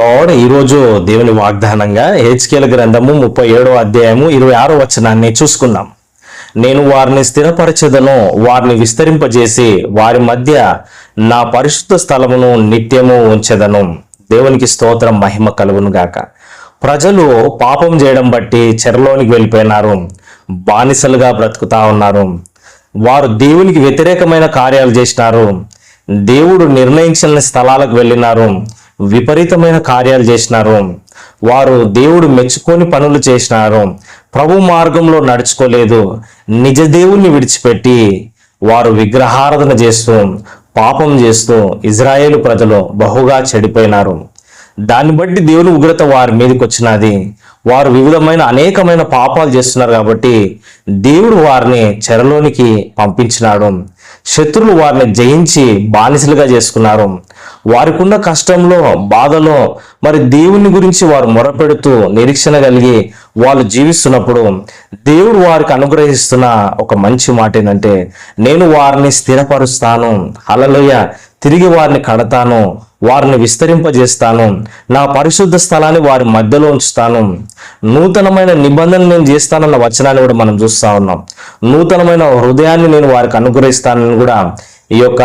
Lord ఈరోజు దేవుని వాగ్దానంగా హెచ్కేల గ్రంథము ముప్పై ఏడో అధ్యాయము ఇరవై ఆరో వచనాన్ని చూసుకుందాం. నేను వారిని స్థిరపరచదను వారిని విస్తరింపజేసి వారి మధ్య నా పరిశుద్ధ స్థలమును నిత్యము ఉంచెదను. దేవునికి స్తోత్రం మహిమ కలుగును గాక. ప్రజలు పాపం చేయడం బట్టి చెరలోనికి వెళ్ళిపోయినారు బానిసలుగా బ్రతుకుతా ఉన్నారు. వారు దేవునికి వ్యతిరేకమైన కార్యాలు చేసినారు దేవుడు నిర్ణయించిన స్థలాలకు వెళ్ళినారు విపరీతమైన కార్యాలు చేసినారు. వారు దేవుడు మెచ్చుకొని పనులు చేసినారు. ప్రభు మార్గంలో నడుచుకోలేదు. నిజ దేవుణ్ణి విడిచిపెట్టి వారు విగ్రహారాధన చేస్తూ పాపం చేస్తూ ఇజ్రాయేల్ ప్రజలు బహుగా చెడిపోయినారు. దాన్ని బట్టి దేవుని ఉగ్రత వారి మీదకి వచ్చినది. వారు వివిధమైన అనేకమైన పాపాలు చేస్తున్నారు కాబట్టి దేవుడు వారిని చెరలోనికి పంపించినాడు. శత్రులు వారిని జయించి బానిసలుగా చేసుకున్నారు. వారికున్న కష్టంలో బాధలో మరి దేవుని గురించి వారు మొరపెడుతూ నిరీక్షణ కలిగి వాళ్ళు జీవిస్తున్నప్పుడు దేవుడు వారికి అనుగ్రహిస్తున్న ఒక మంచి మాట ఏంటంటే నేను వారిని స్థిరపరుస్తాను అలలోయ తిరిగి వారిని కడతాను వారిని విస్తరింపజేస్తాను నా పరిశుద్ధ స్థలాన్ని వారి మధ్యలో ఉంచుతాను. నూతనమైన నిబంధన నేను చేస్తానన్న వచనాన్ని కూడా మనం చూస్తా ఉన్నాం. నూతనమైన హృదయాన్ని నేను వారికి అనుగ్రహిస్తానని కూడా ఈ యొక్క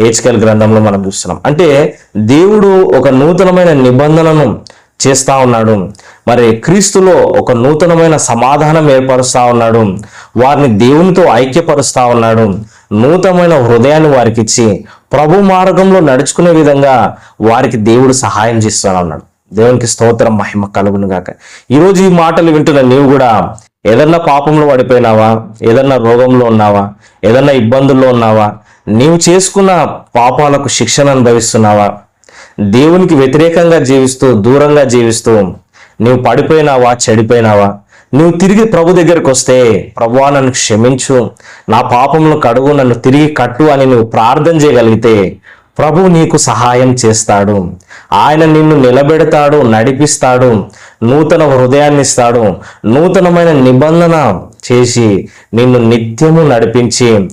హెచ్కల్ గ్రంథంలో మనం చూస్తున్నాం. అంటే దేవుడు ఒక నూతనమైన నిబంధనను చేస్తా ఉన్నాడు. మరి క్రీస్తులో ఒక నూతనమైన సమాధానం ఏర్పరుస్తా ఉన్నాడు. వారిని దేవునితో ఐక్యపరుస్తా ఉన్నాడు. నూతనమైన హృదయాన్ని వారికి ఇచ్చి ప్రభు మార్గంలో నడుచుకునే విధంగా వారికి దేవుడు సహాయం చేస్తా ఉన్నాడు. దేవునికి స్తోత్రం మహిమ కలుగును గాక. ఈరోజు ఈ మాటలు వింటున్న నీవు కూడా ఏదన్నా పాపంలో పడిపోయినావా? ఏదన్నా రోగంలో ఉన్నావా? ఏదన్నా ఇబ్బందుల్లో ఉన్నావా? నీవు చేసుకున్న పాపాలకు శిక్షణ అనుభవిస్తున్నావా? దేవునికి వ్యతిరేకంగా జీవిస్తూ దూరంగా జీవిస్తూ నీవు పడిపోయినావా చెడిపోయినావా? నువ్వు తిరిగి ప్రభు దగ్గరికి వస్తే ప్రభువా నన్ను క్షమించు. నా పాపమును కడుగు నన్ను తిరిగి కట్టు అని నువ్వు ప్రార్థన చేయగలిగితే ప్రభు నీకు సహాయం చేస్తాడు. ఆయన నిన్ను నిలబెడతాడు నడిపిస్తాడు నూతన హృదయాన్ని ఇస్తాడు నూతనమైన నిబంధన చేసి నిన్ను నిత్యము నడిపించి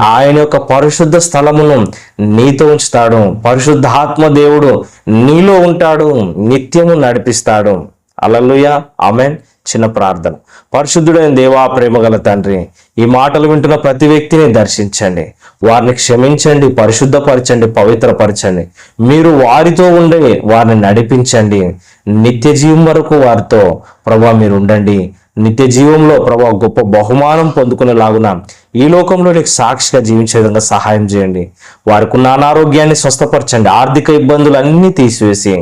ఆయన యొక్క పరిశుద్ధ స్థలమును నీతో ఉంచుతాడు. పరిశుద్ధాత్మ దేవుడు నీలో ఉంటాడు. నిత్యము నడిపిస్తాడు. అలలుయ ఆమెన్. చిన్న ప్రార్థన. పరిశుద్ధుడైన దేవా ప్రేమగల తండ్రి ఈ మాటలు వింటున్న ప్రతి వ్యక్తిని దర్శించండి. వారిని క్షమించండి పరిశుద్ధపరచండి పవిత్రపరచండి. మీరు వారితో ఉండి వారిని నడిపించండి. నిత్య జీవం వరకు వారితో ప్రభా మీరు ఉండండి. నిత్య జీవంలో ప్రభా గొప్ప బహుమానం పొందుకునేలాగున ఈ లోకంలో నీకు సాక్షిగా జీవించే విధంగా సహాయం చేయండి. వారికి ఉన్న అనారోగ్యాన్ని స్వస్థపరచండి. ఆర్థిక ఇబ్బందులు అన్నీ తీసివేసి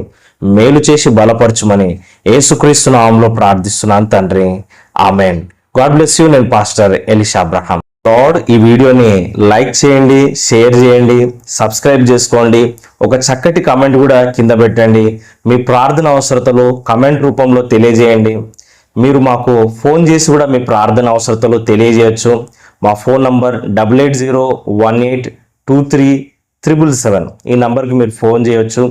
మేలు చేసి బలపరచమని ఏసుక్రీస్తు నామంలో ప్రార్థిస్తున్నాను తండ్రి. ఆమెన్. God bless you. నేను పాస్టర్ ఎలిషా అబ్రహాం. లార్డ్ ఈ వీడియోని లైక్ చేయండి షేర్ చేయండి సబ్స్క్రైబ్ చేసుకోండి. ఒక చక్కటి కమెంట్ కూడా కింద పెట్టండి. మీ ప్రార్థన అవసరతలు కమెంట్ రూపంలో తెలియజేయండి. మీరు మాకు ఫోన్ చేసి కూడా మీ ప్రార్థన అవసరతలు తెలియజేయచ్చు. మా phone number double eight zero one eight two three triple seven. ఈ నంబర్కి మీరు ఫోన్ చేయొచ్చు.